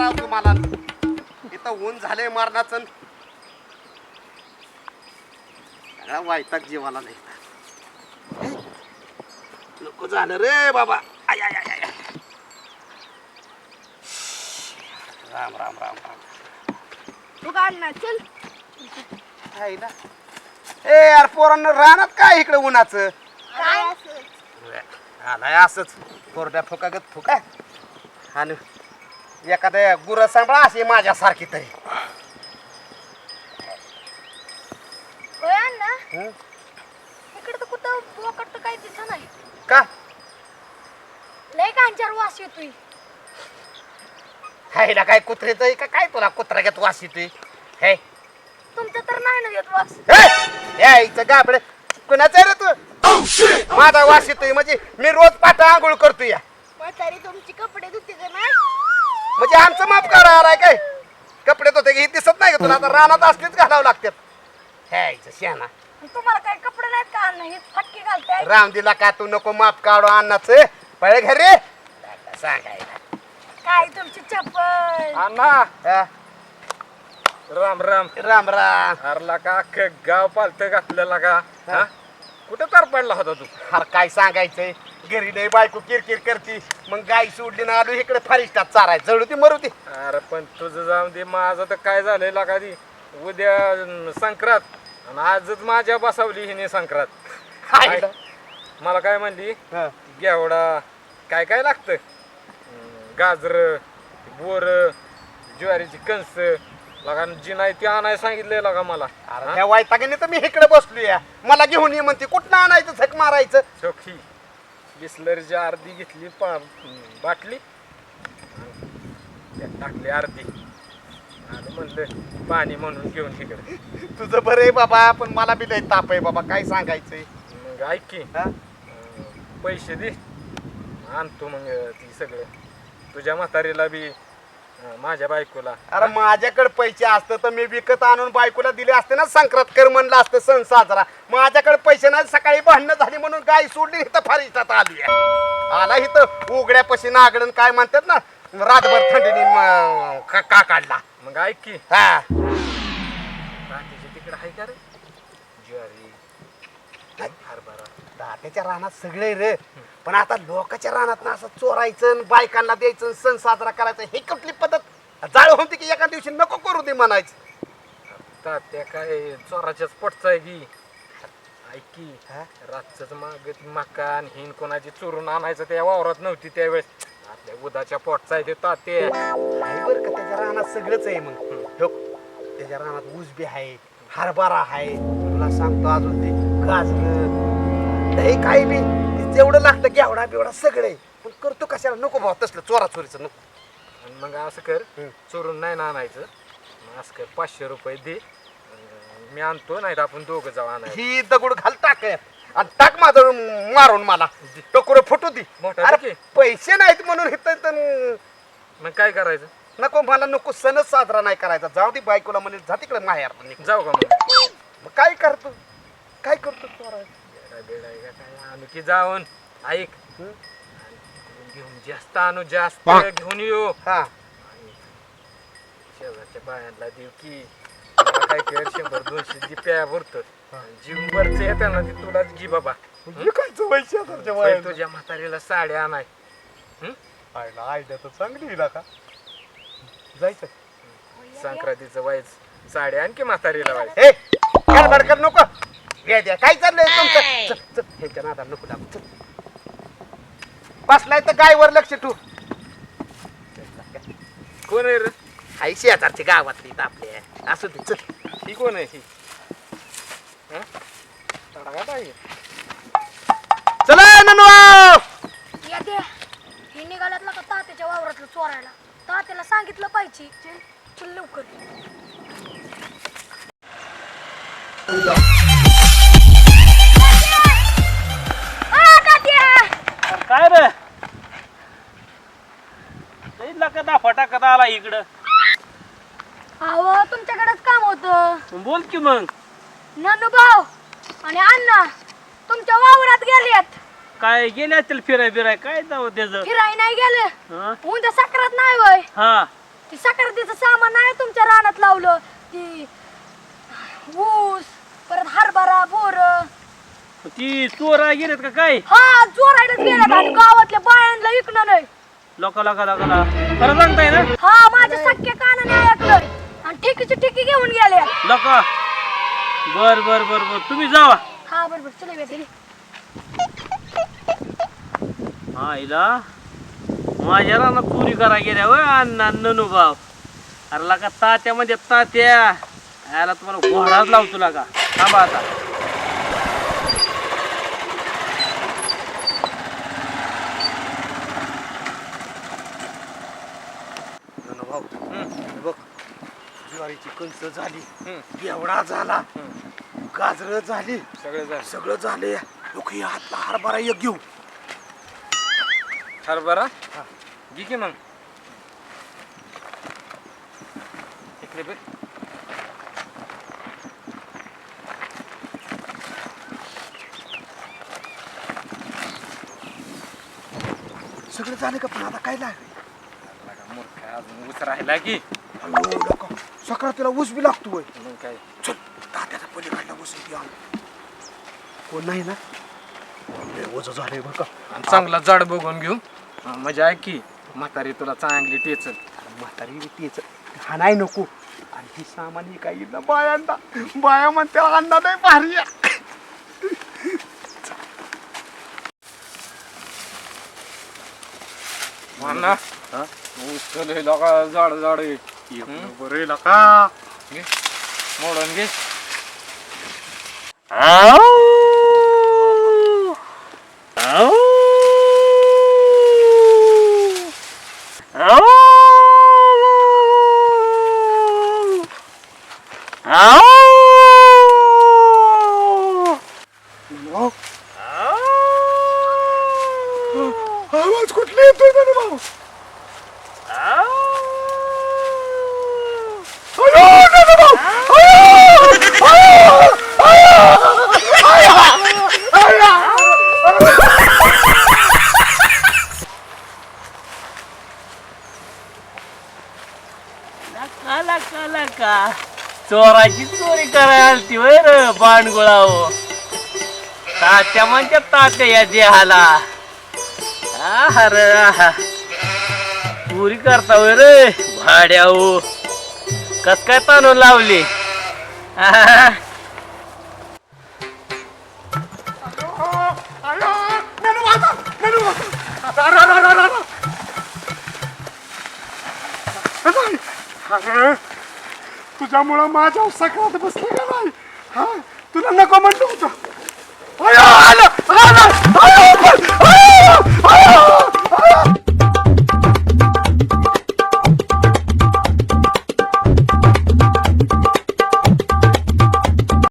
राव तुम्हाला. इथं ऊन झालंय मारणाचं. सगळा वायताक जीवाला नाही? नको झालं रे बाबा. आय आय आय आय. राम राम राम राम. तू काढ ना चल. आहे ना. ए यार पोरांना राहणार काय इकडे उन्हाचं? काय? आलाय असंच. कोरड्या फुकागत फुका. आणि. एखाद्या गुरं सांभाळा अशी माझ्यासारखी तरी. होय अण्णा. हं? इकडे तर कुठं बोकट काही दिसत नाही. का? लय कांचार वास येतोय. हायला काय कुत्रेच का? काय तुला कुत्रा घेत वास येतोय? हे. तुमचं तर नाही ना येत वास? यायचं गाबडे. कुणाचं रे तू? माझा वास येतोय म्हणजे मी रोज पाटा आंघोळ करतोय या. म्हातारी तुमची कपडे धुते का नाही? म्हणजे आमचं माप करा आलाय काय? कपडे धुते हे दिसत नाही का तुला? आता रानात असलीच घालावं लागतात. ह्यायचं शेणा. तुम्हाला काय कपडे नाहीत का अण्णा हे फटके घालताय राम दिला का तू नको माप काढू अन्नाचं? पळे घरी. सांगायला. काय तुमची चप्पल? अण्णा. हा? राम राम. राम राम. हरला का अख्खं गाव पालत घातलेला का हा. कुठं तर पडला होता तू? अरे काय सांगायचंय? घरी नाही बायको किरकिर करती. मग गाय सोडली ना आलो इकडे फारिस्टात चाराय जळू ती मरू ती अरे पण तुझं जाऊन दे माझं तर काय झालंय लागा दी. उद्या अं, संक्रांत. आणि आजच माझ्या बसावली हिने संक्रांत. हाय. मला काय म्हणली? हा. घेवडा काय काय लागतं? गाजर बोर ज्वारीची कणस. लगा जी नाही ती आणायला सांगितलंय लगा मला. अरे हा? त्या वायतागाने तर मी इकडे बसलो या मला घेऊन ये म्हणते कुठं आणायचं? झक मारायचं. चोखी बिस्लरीची अर्धी घेतली पा बाटली. त्यात टाकली अर्धी. आणि म्हणलं पाणी म्हणून घेऊन तिकडे. तुझं बरं आहे बाबा पण मला बी लय ताप आहे बाबा काय सांगायचंय? मग ऐक की हा? पैसे दे. आणतो मग ती सगळं. तुझ्या म्हातारीला बी माझ्या बायकोला. अरे माझ्याकडे पैसे असतं तर मी विकत आणून बायकोला दिले असते ना संक्रांत कर म्हणलं असतं सण साजरा. माझ्याकडे पैसे नाही सकाळी भांडणं झाली म्हणून गाय सोडली इथं फारिस्टात आली आला इथं उघड्यापाशी नागडण काय म्हणतात ना रातभर थंडीने म- का का काढला. मग ऐक की हा. तिकडे आहे का रे? ज्वारी हरभरा. दाट्याच्या रानात सगळे रे. पण आता लोकांच्या रानात ना असं चोरायचं आणि बायकांना द्यायचं आणि सण साजरा करायचा ही कुठली पद्धत? जाळ होती की एका दिवशी नको करू दे म्हणायचं. तात्या काय चोराच्याच पोटचा आहे की ऐक हा? रातच माग मका आणि हिन कोणाची चोरून आणायचं त्या वावरात नव्हती त्यावेळेस. आपल्या उदाच्या पोटचा आहे ते तात्या. आहे बरं का त्याच्या रानात सगळंच आहे मग. हो, त्याच्या रानात ऊस बी आहे हरभरा आहे. तुला सांगतो अजून ते गाजर. दही काही बी. जेवढं लागतं घेवडा बिवडा सगळं. पण करतो कशाला? नको भाऊ तसलं चोरा चोरीचं नको. आणि मग असं कर. चोरून नाही ना आणायचं. मग असं कर पाचशे रुपये दे. अं, मी आणतो नाही तर आपण दोघं जाऊ आणायला. ही दगड घाल टाक. आणि टाक माझं मारून मला. टोकर फुटू दे. मोठा अरे. पैसे नाहीत म्हणून इथं इथं मग काय करायचं? नको मला नको सणच साजरा नाही करायचा. जाऊ दे बायकोला म्हणे जा तिकडे माहेर. जाऊ का मग? मग काय करतो? काय करतो चोरा बेडा बेडा आहे का काय? जाऊन. ऐक. घेऊन जास्त आणू जास्त. घेऊन येऊ. हा. आणि शेजारच्या बायांना देऊ की. काय कर शंभर दोनशे दे प्या भरतो जीवन भरचं येतं ना ती तुलाच घे बाबा. विकायचं पैसे आताच्या पहिले. तुझ्या म्हातारीला साड्या आणाय. हं? आयला आयडिया तर चांगली आहे का? जायचं. संक्रांतीचं वाईच साड्या आणखी म्हातारीला वाईच ए कर नको. घे द्या काय चाललंय तुमचं? चल, चल, ह्याच्या नादाला नको लागू चल. बसलाय तर गायवर लक्ष ठेवू. कोण आहे रे? हाय शेजारची गावातली इथं आपल्या असू दे चल. ही कोण आहे ही? हं? तडाखा पाहिजे चला ननू या दे. हे निघाल्यातला का तात्याच्या वावरातलं चोरायला? तात्याला सांगितलं पाहिजे. चल चल लवकर. काय रे? इथला कदा फटाकदा आला इकडं. अहो तुमच्याकडेच काम होतं. बोल की मग. ननू भाऊ आणि अण्णा तुमच्या वावरात गेलेत. काय गेले असतील फिराय बिराय? काय जावं त्याचं? फिराय नाही गेले. हं? उद्या साखरात नाही वय हा. ती सक्रातीचं सामान आहे तुमच्या रानात लावलं. ती ऊस परत हरभरा बोर. ती चोरा गेलेत का काय? हा चोरायलाच गेल्यात आणि गावातल्या बायांना विकणं नाही. लोका लोका लोकाला खरं सांगताय ना? हा माझ्या सख्या कानाने ऐकलं आणि ठेकीची ठेकी घेऊन गेले लोका. बर बर बर बर. तुम्ही जावा. हा बरोबर चल येते. आईला माझ्या रानात चोरी करा गेल्या वय अण्णा ननुभाव अरे लागा तात्या म्हणजे तात्या. याला तुम्हाला घोडाच लावतो लागा थांबा आता. ज्वारीची कणस झाली. एवढा झाला गाजर झाली सगळे झाले. सगळं झाले. लोक हातला हरभरा एक घेऊ. हरभरा? घे की मग. इकडे बघ. सगळं झालं का पण आता काय लागलं? लागा मूर्ख आहे, अजून ऊस राहिला की. सकाळ ऊस बी लागतोय मग काय? चल तात्याचा पलीकडला ऊस बी आण. कोण नाही ना? लय ओझं झालंय बरं का. आणि चांगला जाड बघून घेऊ. हा, म्हणजे ऐक की. म्हातारी तुला चांगली टेचल म्हातारी तेच. हा नाही नको. आणि ही सामान ही काही ना बायांना. बाया म्हणते अण्णा नाही भारी आहे. म्हणा ऊस लय लगा जाड जाड आहे. हम्म? बरं आहे लका घे मोडून घे मग आवाज कुठला येतोय ना भाऊ अयो नाना भाऊ अयो अयो लका लका लका चोराची चोरी करायला ती वय र बाणगुळाव. तात्या म्हणजे तात्या या देहाला. अरे आहा. चोरी करता वय रे भाड्याओ कस काय ताणून लावली? तुझ्यामुळं माझ्या सकाळात बसलं का नाही?